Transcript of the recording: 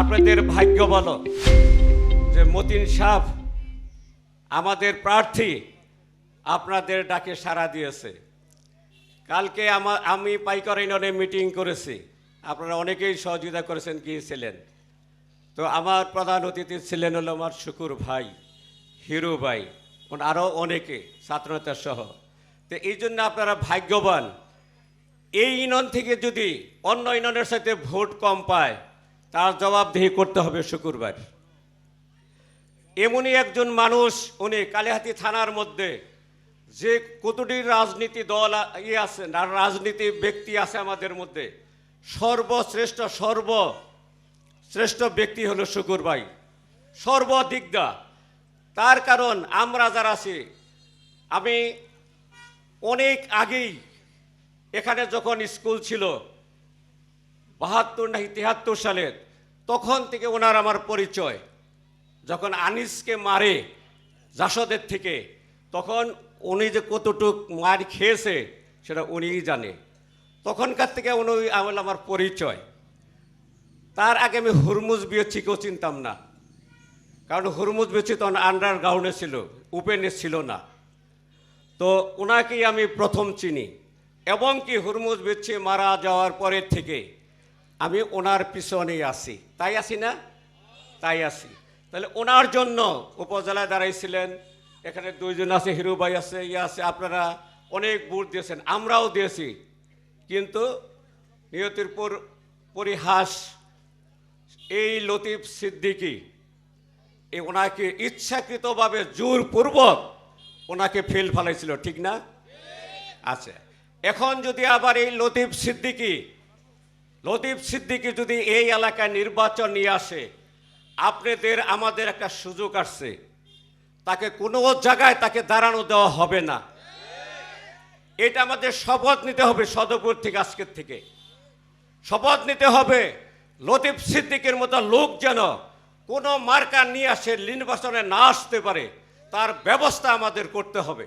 আপনাদের ভাগ্য বলো যে মতিন সাহ আমাদের প্রার্থী আপনাদের ডাকে সাড়া দিয়েছে। কালকে আমার আমি পাইকার ইউনিয়নে মিটিং করেছি। আপনারা অনেকেই সহযোগিতা করেছেন, গিয়েছিলেন। তো আমার প্রধান অতিথি ছিলেন হলো আমার শুকুর ভাই, হিরু ভাই আরও অনেকে, ছাত্রনেতা সহ। তো এই জন্য আপনারা ভাগ্যবান। এই ইউনিয়ন থেকে যদি অন্য ইউনিয়নের সাথে ভোট কম পায় তার জবাবদিহি করতে হবে শুক্রবার। এমনই একজন মানুষ, উনি কালিহাতি থানার মধ্যে, যে কতটি রাজনীতি দল ইয়ে আছে রাজনীতি ব্যক্তি আছে আমাদের মধ্যে, সর্বশ্রেষ্ঠ সর্ব শ্রেষ্ঠ ব্যক্তি হলো শুকুর ভাই সর্বদিকদা। তার কারণ, আমরা যারা আছি, আমি অনেক আগেই এখানে যখন স্কুল ছিল বাহাত্তর নাকি তিহাত্তর সালে, তখন থেকে ওনার আমার পরিচয়। যখন আনিসকে মারে জাসদের থেকে, তখন উনি যে কতটুক মার খেয়েছে, সেটা উনিই জানে। তখনকার থেকে উনি আমল আমার পরিচয়। তার আগে আমি হুরমুজ বিয়েছিকেও চিনতাম না। কারণ হুরমুজ বিয়েছি তখন আন্ডারগ্রাউন্ডে ছিল, উপেনে ছিল না। তো ওনাকেই আমি প্রথম চিনি। এবং কি হুরমুজ বিচ্ছি মারা যাওয়ার পরের থেকে আমি ওনার পিছনেই আসি তাই আসি না? তাই আসি তাহলে ওনার জন্য উপজেলায় দাঁড়াইছিলেন, এখানে দুইজন আছে, হিরু ভাই আছে ইয়ে আছে, আপনারা অনেক ভোট দিয়েছেন, আমরাও দিয়েছি। কিন্তু নিয়তির পর পরিহাস, এই লতিফ সিদ্দিকী এই ওনাকে ইচ্ছাকৃতভাবে জোরপূর্বক ওনাকে ফেল ফেলাইছিল, ঠিক না? আচ্ছা এখন যদি আবার এই লতিফ সিদ্দিকী লতিফ সিদ্দিকী যদি এই এলাকায় নির্বাচন নিয়ে আসে, আপনাদের, আমাদের একটা সুযোগ আসছে। তাকে কোনো জায়গায় তাকে দাঁড়ানো দেওয়া হবে না। এটা আমাদের শপথ নিতে হবে সদপুর থেকে, আজকের থেকে। শপথ নিতে হবে লতিফ সিদ্দিকের মতো লোক যেন কোনো মার্কা নিয়ে আসে, নির্বাচনে না আসতে পারে, তার ব্যবস্থা আমাদের করতে হবে।